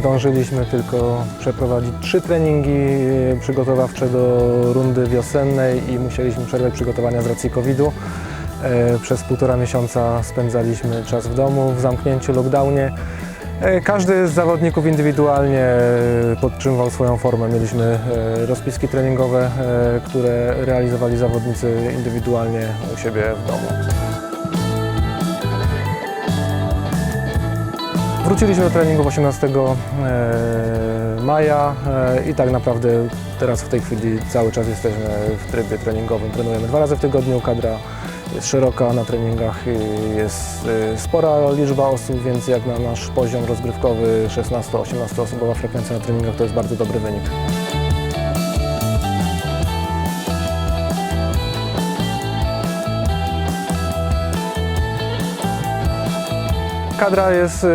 zdążyliśmy tylko przeprowadzić trzy treningi e, przygotowawcze do rundy wiosennej i musieliśmy przerwać przygotowania z racji COVID-u. E, Przez półtora miesiąca spędzaliśmy czas w domu, w zamknięciu, lockdownie. E, Każdy z zawodników indywidualnie podtrzymywał swoją formę. Mieliśmy rozpiski treningowe, które realizowali zawodnicy indywidualnie u siebie w domu. Wróciliśmy do treningów 18 e, maja e, i tak naprawdę teraz w tej chwili cały czas jesteśmy w trybie treningowym. Trenujemy dwa razy w tygodniu, kadra jest szeroka na treningach, jest e, spora liczba osób, więc jak na nasz poziom rozgrywkowy 16-18 osobowa frekwencja na treningach to jest bardzo dobry wynik. Kadra jest e,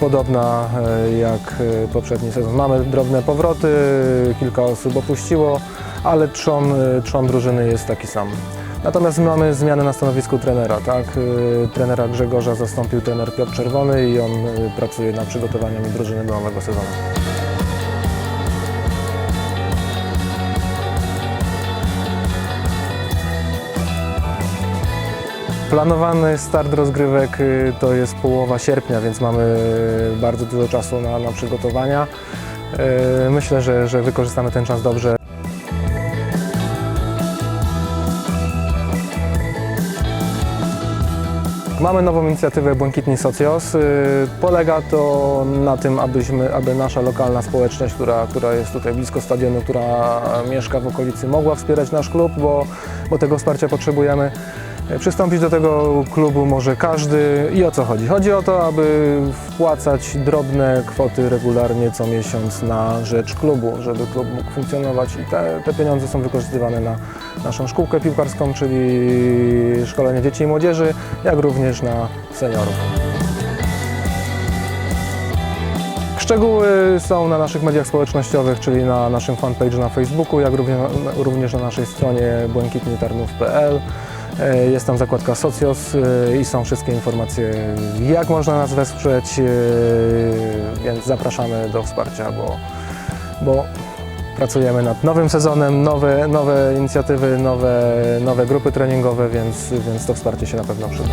podobna e, jak e, poprzedni sezon. Mamy drobne powroty, kilka osób opuściło, ale trzon, trzon drużyny jest taki sam. Natomiast mamy zmianę na stanowisku trenera. Tak? Trenera Grzegorza zastąpił trener Piotr Czerwony i on pracuje nad przygotowaniami drużyny do nowego sezonu. Planowany start rozgrywek y, to jest połowa sierpnia, więc mamy y, bardzo dużo czasu na, na przygotowania. Y, Myślę, że, że wykorzystamy ten czas dobrze. Mamy nową inicjatywę Błękitni Socios. Y, Polega to na tym, abyśmy, aby nasza lokalna społeczność, która, która jest tutaj blisko stadionu, która mieszka w okolicy, mogła wspierać nasz klub, bo, bo tego wsparcia potrzebujemy. Y, Przystąpić do tego klubu może każdy. I o co chodzi? Chodzi o to, aby wpłacać drobne kwoty regularnie co miesiąc na rzecz klubu, żeby klub mógł funkcjonować i te, te pieniądze są wykorzystywane na naszą szkółkę piłkarską, czyli szkolenie dzieci i młodzieży, jak również na seniorów. Szczegóły są na naszych mediach społecznościowych, czyli na naszym fanpage na Facebooku, jak również na naszej stronie błękitnitarnów.pl. E, Jest tam zakładka Socios e, i są wszystkie informacje, jak można nas wesprzeć, e, więc zapraszamy do wsparcia, bo, bo pracujemy nad nowym sezonem, nowe, nowe inicjatywy, nowe, nowe grupy treningowe, więc, więc to wsparcie się na pewno przyda.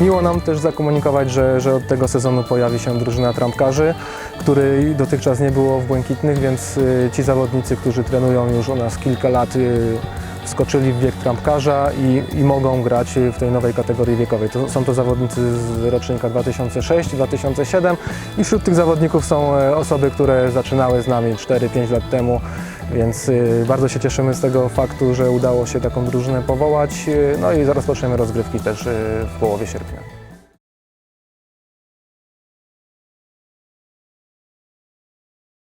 Miło nam też zakomunikować, że, że od tego sezonu pojawi się drużyna trampkarzy, której dotychczas nie było w Błękitnych, więc y, ci zawodnicy, którzy trenują już u nas kilka lat, y, wskoczyli w wiek trampkarza i, i mogą grać w tej nowej kategorii wiekowej. To, są to zawodnicy z rocznika 2006-2007 i wśród tych zawodników są e, osoby, które zaczynały z nami 4-5 lat temu, więc y, bardzo się cieszymy z tego faktu, że udało się taką drużynę powołać. y, No i zaraz rozpoczniemy rozgrywki też w połowie sierpnia.